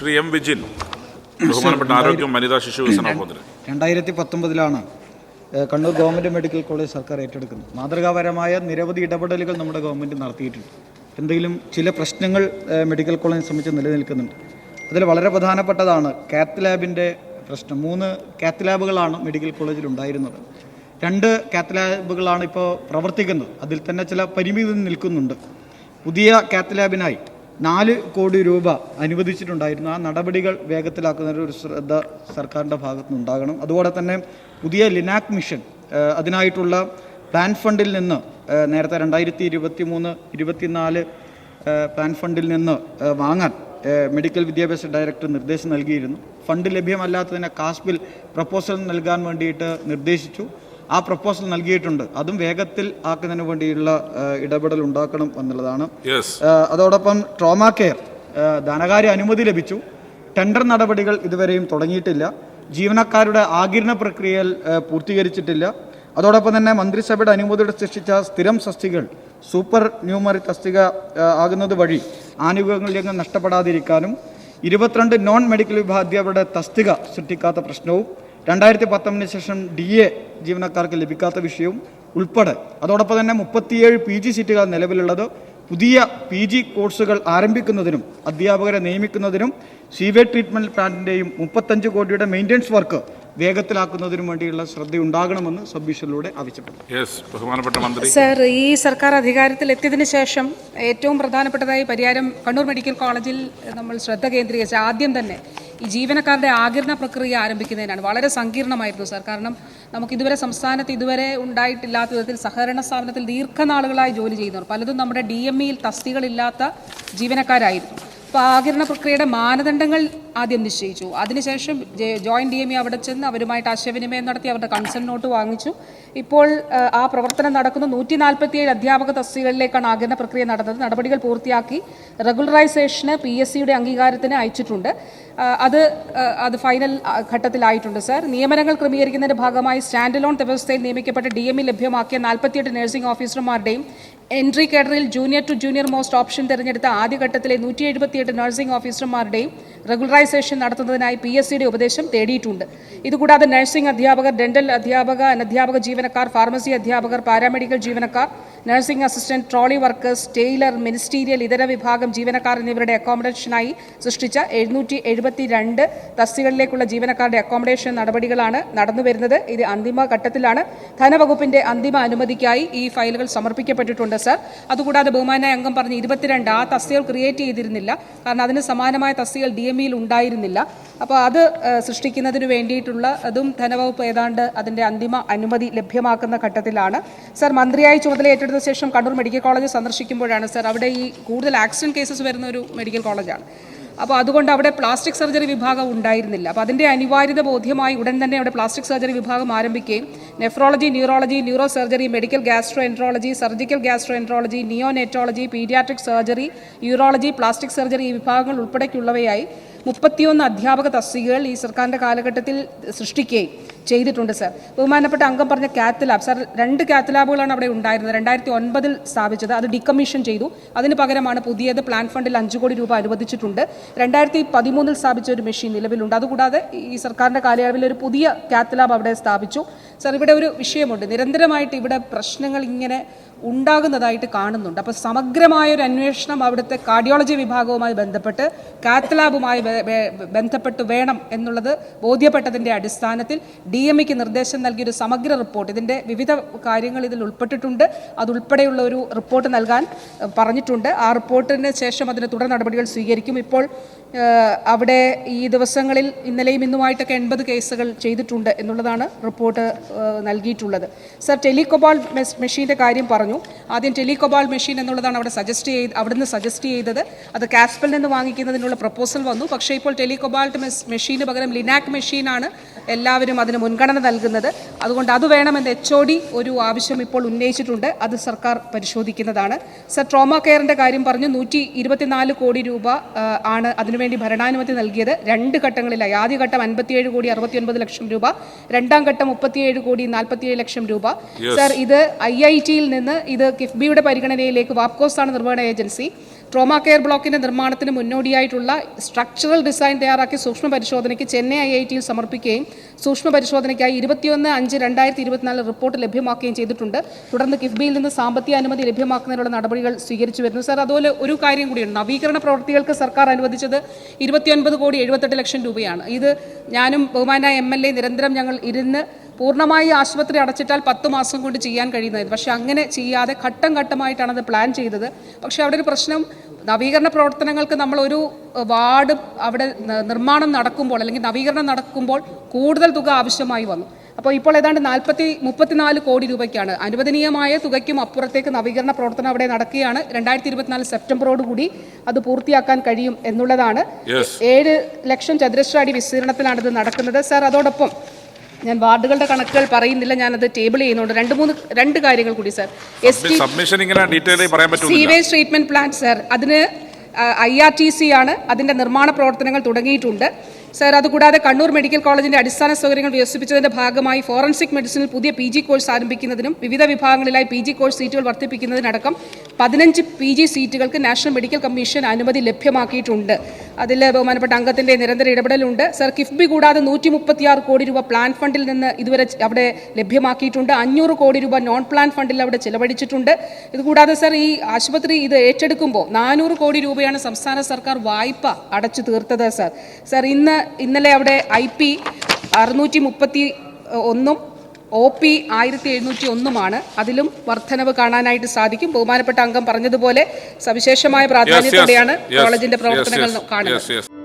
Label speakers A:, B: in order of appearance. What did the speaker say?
A: Shri M Vijin ബഹുമാനപ്പെട്ട ആരോഗ്യ വനിതാ ശിശു വികസന
B: രണ്ടായിരത്തി പത്തൊമ്പതിലാണ് കണ്ണൂർ ഗവൺമെന്റ് മെഡിക്കൽ കോളേജ് സർക്കാർ ഏറ്റെടുക്കുന്നത്. മാതൃകാപരമായ നിരവധി ഇടപെടലുകൾ നമ്മുടെ ഗവൺമെന്റ് നടത്തിയിട്ടുണ്ട്. എന്തെങ്കിലും ചില പ്രശ്നങ്ങൾ മെഡിക്കൽ കോളേജിനെ സംബന്ധിച്ച് നിലനിൽക്കുന്നുണ്ട്. അതിൽ വളരെ പ്രധാനപ്പെട്ടതാണ് കാത്ത് ലാബിന്റെ പ്രശ്നം. മൂന്ന് കാത്ത് ലാബുകളാണ് മെഡിക്കൽ കോളേജിൽ ഉണ്ടായിരുന്നത്. രണ്ട് കാത്ത് ലാബുകളാണ് ഇപ്പോൾ പ്രവർത്തിക്കുന്നത്. അതിൽ തന്നെ ചില പരിമിതി നിൽക്കുന്നുണ്ട്. പുതിയ കാത്ത് ലാബിനായി നാല് കോടി രൂപ അനുവദിച്ചിട്ടുണ്ടായിരുന്നു. ആ നടപടികൾ വേഗത്തിലാക്കുന്നതിന് ഒരു ശ്രദ്ധ സർക്കാരിന്റെ ഭാഗത്തു നിന്നുണ്ടാകണം അതുപോലെ തന്നെ പുതിയ ലിനാക് മിഷൻ അതിനായിട്ടുള്ള പ്ലാൻ ഫണ്ടിൽ നിന്ന് നേരത്തെ രണ്ടായിരത്തി ഇരുപത്തി മൂന്ന് ഇരുപത്തിനാല് പ്ലാൻ ഫണ്ടിൽ നിന്ന് വാങ്ങാൻ മെഡിക്കൽ വിദ്യാഭ്യാസ ഡയറക്ടർ നിർദ്ദേശം നൽകിയിരുന്നു. ഫണ്ട് ലഭ്യമല്ലാത്തതിനെ കാസ്പിൽ പ്രപ്പോസൽ നൽകാൻ വേണ്ടിയിട്ട് നിർദ്ദേശിച്ചു. ആ പ്രപ്പോസൽ നൽകിയിട്ടുണ്ട്. അതും വേഗത്തിൽ ആക്കുന്നതിന് വേണ്ടിയുള്ള ഇടപെടൽ ഉണ്ടാക്കണം എന്നുള്ളതാണ്. അതോടൊപ്പം ട്രോമ കെയർ ധനകാര്യ അനുമതി ലഭിച്ചു. ടെൻഡർ നടപടികൾ ഇതുവരെയും തുടങ്ങിയിട്ടില്ല. ജീവനക്കാരുടെ ആകിരണ പ്രക്രിയയിൽ പൂർത്തീകരിച്ചിട്ടില്ല. അതോടൊപ്പം തന്നെ മന്ത്രിസഭയുടെ അനുമതിയോടെ സൃഷ്ടിച്ച സ്ഥിരം തസ്തികൾ സൂപ്പർ ന്യൂമറി തസ്തിക ആകുന്നത് വഴി ആനുകൂല്യങ്ങൾ നഷ്ടപ്പെടാതിരിക്കാനും ഇരുപത്തിരണ്ട് നോൺ മെഡിക്കൽ വിഭാഗീയരുടെ തസ്തിക സൃഷ്ടിക്കാത്ത പ്രശ്നവും രണ്ടായിരത്തി പത്തൊമ്പതിന് ശേഷം ഡി എ ജീവനക്കാർക്ക് ലഭിക്കാത്ത വിഷയവും ഉൾപ്പെടെ. അതോടൊപ്പം തന്നെ മുപ്പത്തിയേഴ് പി ജി സീറ്റുകൾ നിലവിലുള്ളത്. പുതിയ പി ജി കോഴ്സുകൾ ആരംഭിക്കുന്നതിനും അധ്യാപകരെ നിയമിക്കുന്നതിനും സീവേജ് ട്രീറ്റ്മെന്റ് പ്ലാന്റിന്റെയും മുപ്പത്തഞ്ച് കോടിയുടെ മെയിന്റനൻസ് വർക്ക് വേഗത്തിലാക്കുന്നതിനു വേണ്ടിയുള്ള ശ്രദ്ധയുണ്ടാകണമെന്ന് സബ്മിഷനിലൂടെ ആവശ്യപ്പെട്ടു.
A: യെസ് ബഹുമാനപ്പെട്ട മന്ത്രി.
C: സർ ഈ സർക്കാർ അധികാരത്തിൽ എത്തിയതിനു ശേഷം ഏറ്റവും പ്രധാനപ്പെട്ടതായി പരിഹാരം കണ്ണൂർ മെഡിക്കൽ കോളേജിൽ നമ്മൾ ശ്രദ്ധ കേന്ദ്രീകരിച്ച ആദ്യം തന്നെ ഈ ജീവനക്കാരുടെ ആകിരണ പ്രക്രിയ ആരംഭിക്കുന്നതിനാണ്. വളരെ സങ്കീർണമായിരുന്നു സാർ. കാരണം നമുക്ക് ഇതുവരെ സംസ്ഥാനത്ത് ഇതുവരെ ഉണ്ടായിട്ടില്ലാത്ത വിധത്തിൽ സഹകരണ സ്ഥാപനത്തിൽ ദീർഘനാളുകളായി ജോലി ചെയ്യുന്നവർ പലതും നമ്മുടെ ഡി എം ഇയിൽ തസ്തികളില്ലാത്ത ജീവനക്കാരായിരുന്നു. അപ്പോൾ ആകിരണ പ്രക്രിയയുടെ മാനദണ്ഡങ്ങൾ ആദ്യം നിശ്ചയിച്ചു. അതിനുശേഷം ജോയിന്റ് ഡി എം ഇ അവിടെ ചെന്ന് അവരുമായിട്ട് ആശയവിനിമയം നടത്തി അവരുടെ കൺസേൺ നോട്ട് വാങ്ങിച്ചു. ഇപ്പോൾ ആ, പ്രവർത്തനം നടക്കുന്ന. നൂറ്റി നാൽപ്പത്തിയേഴ് അധ്യാപക തസ്തികകളിലേക്കാണ് ആഗ്രഹ പ്രക്രിയ നടന്നത്. നടപടികൾ പൂർത്തിയാക്കി റെഗുലറൈസേഷന് പി എസ് സിയുടെ അംഗീകാരത്തിന് അയച്ചിട്ടുണ്ട്. അത് അത് ഫൈനൽ ഘട്ടത്തിലായിട്ടുണ്ട് സർ. നിയമനങ്ങൾ ക്രമീകരിക്കുന്നതിന്റെ ഭാഗമായി സ്റ്റാൻഡ് ലോൺ വ്യവസ്ഥയിൽ നിയമിക്കപ്പെട്ട ഡി എം ഇ ലഭ്യമാക്കിയ നാൽപ്പത്തിയെട്ട് നഴ്സിംഗ് ഓഫീസർമാരുടെയും entry കേഡറിൽ junior to junior most option തിരഞ്ഞെടുത്ത ആദ്യഘട്ടത്തിലെ നൂറ്റി എഴുപത്തിയെട്ട് നഴ്സിംഗ് ഓഫീസർമാരുടെയും റെഗുലറൈസേഷൻ നടത്തുന്നതിനായി പി എസ് സിയുടെ ഉപദേശം തേടിയിട്ടുണ്ട്. ഇതുകൂടാതെ നഴ്സിംഗ് അധ്യാപകർ ഡെന്റൽ അധ്യാപക അനധ്യാപക ജീവനക്കാർ ഫാർമസി അധ്യാപകർ പാരാമെഡിക്കൽ ജീവനക്കാർ nursing assistant trolley workers tailor ministerial ഇതര വിഭാഗം ജീവനക്കാർ എന്നിവരുടെ അക്കോമഡേഷനായി സൃഷ്ടിച്ച എഴുന്നൂറ്റി എഴുപത്തി തസ്തികളിലേക്കുള്ള ജീവനക്കാരുടെ അക്കോമഡേഷൻ നടപടികളാണ് നടന്നുവരുന്നത് ഇത് അന്തിമ ഘട്ടത്തിലാണ്. ധനവകുപ്പിന്റെ അന്തിമ അനുമതിക്കായി ഈ ഫയലുകൾ സമർപ്പിക്കപ്പെട്ടിട്ടുണ്ട് സർ. അതുകൂടാതെ ബഹുമാനായ അംഗം പറഞ്ഞ് ഇരുപത്തിരണ്ട് ആ തസ്തികൾ ക്രിയേറ്റ് ചെയ്തിരുന്നില്ല. കാരണം അതിന് സമാനമായ തസ്തികൾ ഡി എം ഇയിൽ ഉണ്ടായിരുന്നില്ല. അപ്പോൾ അത് സൃഷ്ടിക്കുന്നതിന് വേണ്ടിയിട്ടുള്ള അതും ധനവകുപ്പ് ഏതാണ്ട് അതിന്റെ അന്തിമ അനുമതി ലഭ്യമാക്കുന്ന ഘട്ടത്തിലാണ്. സർ മന്ത്രിയായി ചുമതല ഏറ്റെടുത്ത ശേഷം കണ്ണൂർ മെഡിക്കൽ കോളേജ് സന്ദർശിക്കുമ്പോഴാണ് സർ അവിടെ ഈ കൂടുതൽ ആക്സിഡന്റ് കേസസ് വരുന്ന ഒരു മെഡിക്കൽ കോളേജാണ്. അപ്പോൾ അതുകൊണ്ട് അവിടെ പ്ലാസ്റ്റിക് സർജറി വിഭാഗം ഉണ്ടായിരുന്നില്ല. അപ്പോൾ അതിന്റെ അനിവാര്യത ബോധ്യമായി ഉടൻ തന്നെ അവിടെ പ്ലാസ്റ്റിക് സർജറി വിഭാഗം ആരംഭിക്കുകയും nephrology neurology neuro surgery medical gastroenterology surgical gastroenterology neonatology paediatric surgery urology plastic surgery ഈ വിഭാഗങ്ങൾ ഉൾപ്പെടെയുള്ളവയായി മുപ്പത്തിയൊന്ന് അധ്യാപക തസ്തികകൾ ഈ സർക്കാരിന്റെ കാലഘട്ടത്തിൽ സൃഷ്ടിക്കുകയും ചെയ്തിട്ടുണ്ട് സർ ബഹുമാനപ്പെട്ട അംഗം പറഞ്ഞ കാത്ത് ലാബ് സർ രണ്ട് കാത്ത് ലാബുകളാണ് അവിടെ ഉണ്ടായിരുന്നത്. രണ്ടായിരത്തി ഒൻപതിൽ സ്ഥാപിച്ചത്. അത് ഡിക്കമ്മീഷൻ ചെയ്തു. അതിന് പകരമാണ് പുതിയത് പ്ലാൻ ഫണ്ടിൽ അഞ്ച് കോടി രൂപ അനുവദിച്ചിട്ടുണ്ട്. രണ്ടായിരത്തി പതിമൂന്നിൽ സ്ഥാപിച്ച ഒരു മെഷീൻ നിലവിലുണ്ട്. അതുകൂടാതെ ഈ സർക്കാരിന്റെ കാലയളവിൽ ഒരു പുതിയ കാത്ത് ലാബ് അവിടെ സ്ഥാപിച്ചു. സർ ഇവിടെ ഒരു വിഷയമുണ്ട്. നിരന്തരമായിട്ട് ഇവിടെ പ്രശ്നങ്ങൾ ഇങ്ങനെ ഉണ്ടാകുന്നതായിട്ട് കാണുന്നുണ്ട്. അപ്പോൾ സമഗ്രമായ ഒരു അന്വേഷണം അവിടുത്തെ കാർഡിയോളജി വിഭാഗവുമായി ബന്ധപ്പെട്ട് കാത്ത് ലാബുമായി ബന്ധപ്പെട്ട് വേണം എന്നുള്ളത് ബോധ്യപ്പെട്ടതിന്റെ അടിസ്ഥാനത്തിൽ ഡി ഇക്ക് നിർദ്ദേശം നൽകിയൊരു സമഗ്ര റിപ്പോർട്ട്. ഇതിന്റെ വിവിധ കാര്യങ്ങൾ ഇതിൽ ഉൾപ്പെട്ടിട്ടുണ്ട്. അതുൾപ്പെടെയുള്ള ഒരു റിപ്പോർട്ട് നൽകാൻ പറഞ്ഞിട്ടുണ്ട്. ആ റിപ്പോർട്ടിന് ശേഷം അതിന് തുടർ നടപടികൾ സ്വീകരിക്കും. ഇപ്പോൾ അവിടെ ഈ ദിവസങ്ങളിൽ ഇന്നലെയും ഇന്നുമായിട്ടൊക്കെ എൺപത് കേസുകൾ ചെയ്തിട്ടുണ്ട് എന്നുള്ളതാണ് റിപ്പോർട്ട് നൽകിയിട്ടുള്ളത്. സർ ടെലികോബാൾ മെഷീന്റെ കാര്യം പറഞ്ഞു. ആദ്യം ടെലികോബാൾ മെഷീൻ എന്നുള്ളതാണ് അവിടെ സജസ്റ്റ് ചെയ്ത് അവിടുന്ന് സജസ്റ്റ് ചെയ്തത്. അത് കാസ്പിൽ നിന്ന് വാങ്ങിക്കുന്നതിനുള്ള പ്രപ്പോസൽ വന്നു. പക്ഷേ ഇപ്പോൾ ടെലികൊബാൾട്ട് മെഷീന് പകരം ലിനാക് മെഷീനാണ് എല്ലാവരും അതിന് മുൻഗണന നൽകുന്നത്. അതുകൊണ്ട് അത് വേണമെന്ന് എച്ച് ഒ ഡി ഒരു ആവശ്യം ഇപ്പോൾ ഉന്നയിച്ചിട്ടുണ്ട്. അത് സർക്കാർ പരിശോധിക്കുന്നതാണ്. സർ ട്രോമ കെയറിന്റെ കാര്യം പറഞ്ഞു. നൂറ്റി കോടി രൂപ ആണ് ആണ് അതിനുവേണ്ടി ഭരണാനുമതി നൽകിയത് രണ്ട് ഘട്ടങ്ങളിലായി. ആദ്യഘട്ടം അൻപത്തിയേഴ് കോടി അറുപത്തിയൊൻപത് ലക്ഷം രൂപ രണ്ടാം ഘട്ടം മുപ്പത്തിയേഴ് കോടി നാൽപ്പത്തിയേഴ് ലക്ഷം രൂപ. സർ ഇത് ഐ ഐ ടിയിൽ നിന്ന് ഇത് കിഫ്ബിയുടെ പരിഗണനയിലേക്ക് വാപ്കോസ് ആണ് നിർവഹണ ഏജൻസി. ട്രോമ കെയർ ബ്ലോക്കിന്റെ നിർമ്മാണത്തിന് മുന്നോടിയായിട്ടുള്ള സ്ട്രക്ചറൽ ഡിസൈൻ തയ്യാറാക്കി സൂക്ഷ്മ പരിശോധനയ്ക്ക് ചെന്നൈ ഐ ഐ ടിയിൽ സമർപ്പിക്കുകയും സൂക്ഷ്മ പരിശോധനയ്ക്കായി ഇരുപത്തിയൊന്ന് അഞ്ച് രണ്ടായിരത്തി ഇരുപത്തിനാല് റിപ്പോർട്ട് ലഭ്യമാക്കുകയും ചെയ്തിട്ടുണ്ട്. തുടർന്ന് കിഫ്ബിയിൽ നിന്ന് സാമ്പത്തിക അനുമതി ലഭ്യമാക്കുന്നതിനുള്ള നടപടികൾ സ്വീകരിച്ചു വരുന്നു. സാർ അതുപോലെ ഒരു കാര്യം കൂടിയുണ്ട്. നവീകരണ പ്രവൃത്തികൾക്ക് സർക്കാർ അനുവദിച്ചത് ഇരുപത്തിയൊൻപത് കോടി എഴുപത്തെട്ട് ലക്ഷം രൂപയാണ്. ഇത് ഞാനും ബഹുമാനായ എം എൽ എ നിരന്തരം ഞങ്ങൾ ഇരുന്ന് പൂർണമായി ആശുപത്രി അടച്ചിട്ടാൽ പത്ത് മാസം കൊണ്ട് ചെയ്യാൻ കഴിയുന്നതായിരുന്നു. പക്ഷേ അങ്ങനെ ചെയ്യാതെ ഘട്ടം ഘട്ടമായിട്ടാണ് അത് പ്ലാൻ ചെയ്തത്. പക്ഷേ അവിടെ ഒരു പ്രശ്നം നവീകരണ പ്രവർത്തനങ്ങൾക്ക് നമ്മൾ ഒരു വാർഡ് അവിടെ നിർമ്മാണം നടക്കുമ്പോൾ അല്ലെങ്കിൽ നവീകരണം നടക്കുമ്പോൾ കൂടുതൽ തുക ആവശ്യമായി വന്നു. അപ്പോൾ ഇപ്പോൾ ഏതാണ്ട് നാൽപ്പത്തി മുപ്പത്തിനാല് കോടി രൂപയ്ക്കാണ്. അനുവദനീയമായ തുകയ്ക്കും അപ്പുറത്തേക്ക് നവീകരണ പ്രവർത്തനം അവിടെ നടക്കുകയാണ്. രണ്ടായിരത്തി ഇരുപത്തിനാല് സെപ്റ്റംബറോട് കൂടി അത് പൂർത്തിയാക്കാൻ കഴിയും എന്നുള്ളതാണ്. ഏഴ് ലക്ഷം ചതുരശ്ര അടി വിസ്തീർണത്തിലാണ് ഇത് നടക്കുന്നത്. സാർ അതോടൊപ്പം ഞാൻ വാർഡുകളുടെ കണക്കുകൾ പറയുന്നില്ല ഞാനത് ടേബിൾ ചെയ്യുന്നുണ്ട്. രണ്ട് മൂന്ന് രണ്ട് കാര്യങ്ങൾ കൂടി sir. S sewage treatment plant sir. അതിന് ഐ ആർ ടി സി ആണ് അതിന്റെ നിർമ്മാണ പ്രവർത്തനങ്ങൾ തുടങ്ങിയിട്ടുണ്ട്. സാർ അതുകൂടാതെ കണ്ണൂർ മെഡിക്കൽ കോളേജിന്റെ അടിസ്ഥാന സൗകര്യങ്ങൾ വികസിപ്പിച്ചതിന്റെ ഭാഗമായി ഫോറൻസിക് മെഡിസിനിൽ പുതിയ പി ജി കോഴ്സ് ആരംഭിക്കുന്നതിനും വിവിധ വിഭാഗങ്ങളിലായി പി ജി കോഴ്സ് സീറ്റുകൾ വർദ്ധിപ്പിക്കുന്നതിനടക്കം പതിനഞ്ച് പി ജി സീറ്റുകൾക്ക് നാഷണൽ മെഡിക്കൽ കമ്മീഷൻ അനുമതി ലഭ്യമാക്കിയിട്ടുണ്ട്. അതിൽ ബഹുമാനപ്പെട്ട അംഗത്തിന്റെ നിരന്തര ഇടപെടലുണ്ട്. സർ കിഫ്ബി കൂടാതെ നൂറ്റി മുപ്പത്തിയാറ് കോടി രൂപ പ്ലാൻ ഫണ്ടിൽ നിന്ന് ഇതുവരെ അവിടെ ലഭ്യമാക്കിയിട്ടുണ്ട്. അഞ്ഞൂറ് കോടി രൂപ നോൺ പ്ലാൻ ഫണ്ടിൽ അവിടെ ചിലവഴിച്ചിട്ടുണ്ട്. ഇതുകൂടാതെ സർ ഈ ആശുപത്രി ഇത് ഏറ്റെടുക്കുമ്പോൾ നാനൂറ് കോടി രൂപയാണ് സംസ്ഥാന സർക്കാർ വായ്പ അടച്ചു തീർത്തത് സർ. സർ ഇന്ന് ഇന്നലെ അവിടെ ഐ പി അറുന്നൂറ്റി മുപ്പത്തി ഒന്നും ഒ പി ആയിരത്തി എഴുന്നൂറ്റി ഒന്നുമാണ് അതിലും വർധനവ് കാണാനായിട്ട് സാധിക്കും. ബഹുമാനപ്പെട്ട അംഗം പറഞ്ഞതുപോലെ സവിശേഷമായ പ്രാധാന്യത്തോടെയാണ് കോളേജിന്റെ പ്രവർത്തനങ്ങൾ കാണുന്നത്.